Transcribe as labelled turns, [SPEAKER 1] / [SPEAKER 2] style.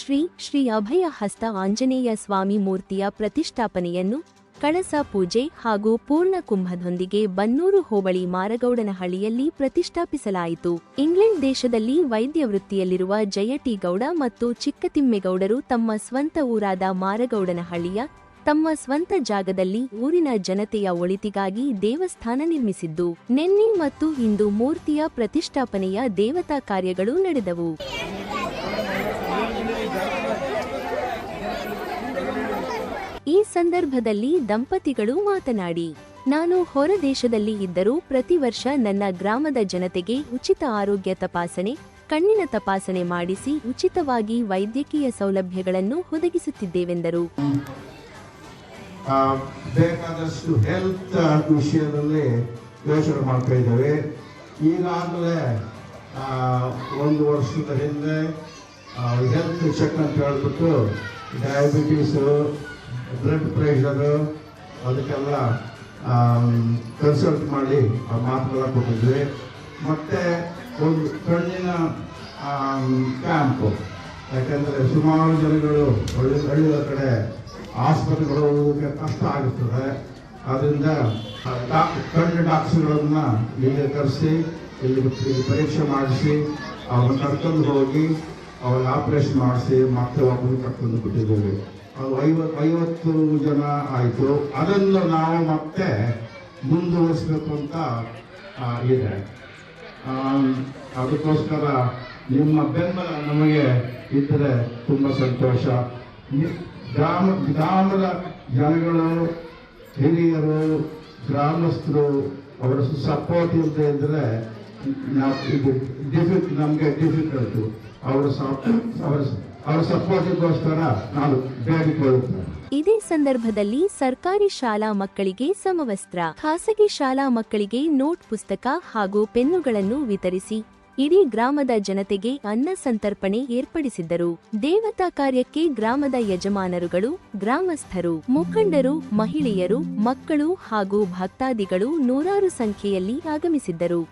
[SPEAKER 1] ಶ್ರೀ ಶ್ರೀ ಅಭಯ ಹಸ್ತ ಆಂಜನೇಯ ಸ್ವಾಮಿ ಮೂರ್ತಿಯ ಪ್ರತಿಷ್ಠಾಪನೆಯನ್ನು ಕಳಸ ಪೂಜೆ ಹಾಗೂ ಪೂರ್ಣ ಕುಂಭದೊಂದಿಗೆ ಬನ್ನೂರು ಹೋಬಳಿ ಮಾರಗೌಡನಹಳ್ಳಿಯಲ್ಲಿ ಪ್ರತಿಷ್ಠಾಪಿಸಲಾಯಿತು. ಇಂಗ್ಲೆಂಡ್ ದೇಶದಲ್ಲಿ ವೈದ್ಯ ವೃತ್ತಿಯಲ್ಲಿರುವ ಜಯಟಿಗೌಡ ಮತ್ತು ಚಿಕ್ಕತಿಮ್ಮೇಗೌಡರು ತಮ್ಮ ಸ್ವಂತ ಊರಾದ ಮಾರಗೌಡನಹಳ್ಳಿಯ ತಮ್ಮ ಸ್ವಂತ ಜಾಗದಲ್ಲಿ ಊರಿನ ಜನತೆಯ ಒಳಿತಿಗಾಗಿ ದೇವಸ್ಥಾನ ನಿರ್ಮಿಸಿದ್ದು. ನಿನ್ನೆ ಮತ್ತು ಇಂದು ಮೂರ್ತಿಯ ಪ್ರತಿಷ್ಠಾಪನೆಯ ದೇವತಾ ಕಾರ್ಯಗಳು ನಡೆದವು. ಸಂದರ್ಭದಲ್ಲಿ ದಂಪತಿಗಳು ಮಾತನಾಡಿ, ನಾನು ಹೊರದೇಶದಲ್ಲಿ ಇದ್ದರೂ ಪ್ರತಿ ವರ್ಷ ನನ್ನ ಗ್ರಾಮದ ಜನತೆಗೆ ಉಚಿತ ಆರೋಗ್ಯ ತಪಾಸಣೆ, ಕಣ್ಣಿನ ತಪಾಸಣೆ ಮಾಡಿಸಿ ಉಚಿತವಾಗಿ ವೈದ್ಯಕೀಯ ಸೌಲಭ್ಯಗಳನ್ನು ಒದಗಿಸುತ್ತಿದ್ದೇವೆಂದರು.
[SPEAKER 2] ಬೇಕಾದಷ್ಟು ಹೆಲ್ತ್ ವಿಷಯದಲ್ಲಿ ಯೋಚನೆ ಮಾಡ್ತಾ ಇದ್ದೇವೆ. ಈಗಾಗಲೇ ಒಂದು ವರ್ಷದ ಹಿಂದೆ ಹೆಲ್ತ್ ಚೆಕ್ ಅಂತ ಹೇಳ್ಬಿಟ್ಟು ಡಯಾಬಿಟೀಸು ಬ್ಲಡ್ ಪ್ರೆಷರು ಅದಕ್ಕೆಲ್ಲ ಕನ್ಸಲ್ಟ್ ಮಾಡಿ ಆ ಮಾತುಗಳ ಕೊಟ್ಟಿದ್ವಿ. ಮತ್ತು ಒಂದು ಕಣ್ಣಿನ ಕ್ಯಾಂಪು. ಯಾಕೆಂದರೆ ಸುಮಾರು ಜನಗಳು ಹಳ್ಳಿ, ಹಳ್ಳಿಯ ಕಡೆ ಆಸ್ಪತ್ರೆಗಳು ಹೋಗೋದಕ್ಕೆ ಕಷ್ಟ ಆಗುತ್ತದೆ ಅದರಿಂದ ಡಾಕ್ ಕಣ್ಣು ಡಾಕ್ಟರ್ಗಳನ್ನು ಇಲ್ಲಿ ಕರೆಸಿ, ಇಲ್ಲಿ ಪರೀಕ್ಷೆ ಮಾಡಿಸಿ, ಅವ್ರನ್ನ ಕರ್ಕೊಂಡು ಹೋಗಿ ಅವ್ರಿಗೆ ಆಪರೇಷನ್ ಮಾಡಿಸಿ, ಮತ್ತೆ ವಾಪಸ್ ಕರ್ಕೊಂಡು ಬಿಟ್ಟಿದ್ದೇವೆ. ಐವತ್ತು ಐವತ್ತು ಜನ ಆಯಿತು. ಅದನ್ನು ನಾವು ಮತ್ತೆ ಮುಂದುವರಿಸಬೇಕು ಅಂತ ಇದೆ. ಅದಕ್ಕೋಸ್ಕರ ನಿಮ್ಮ ಬೆಂಬಲ ನಮಗೆ ಇದ್ದರೆ ತುಂಬ ಸಂತೋಷ. ಗ್ರಾಮ, ಗ್ರಾಮದ ಜನಗಳು, ಹಿರಿಯರು, ಗ್ರಾಮಸ್ಥರು, ಅವರ ಸಪೋರ್ಟ್ ಇಲ್ಲದೆ ಇದ್ದರೆ ನಾವು ಇದು ಡಿಫಿಕ್ ನಮಗೆ ಡಿಫಿಕಲ್ಟು ಅವರ ಸಪ್ ಅವರ
[SPEAKER 1] ಇದೇ ಸಂದರ್ಭದಲ್ಲಿ ಸರ್ಕಾರಿ ಶಾಲಾ ಮಕ್ಕಳಿಗೆ ಸಮವಸ್ತ್ರ, ಖಾಸಗಿ ಶಾಲಾ ಮಕ್ಕಳಿಗೆ ನೋಟ್ ಪುಸ್ತಕ ಹಾಗೂ ಪೆನ್ನುಗಳನ್ನು ವಿತರಿಸಿ ಇಡೀ ಗ್ರಾಮದ ಜನತೆಗೆ ಅನ್ನ ಸಂತರ್ಪಣೆ ಏರ್ಪಡಿಸಿದ್ದರು. ದೇವತಾ ಕಾರ್ಯಕ್ಕೆ ಗ್ರಾಮದ ಯಜಮಾನರುಗಳು, ಗ್ರಾಮಸ್ಥರು, ಮುಖಂಡರು, ಮಹಿಳೆಯರು, ಮಕ್ಕಳು ಹಾಗೂ ಭಕ್ತಾದಿಗಳು ನೂರಾರು ಸಂಖ್ಯೆಯಲ್ಲಿ ಆಗಮಿಸಿದ್ದರು.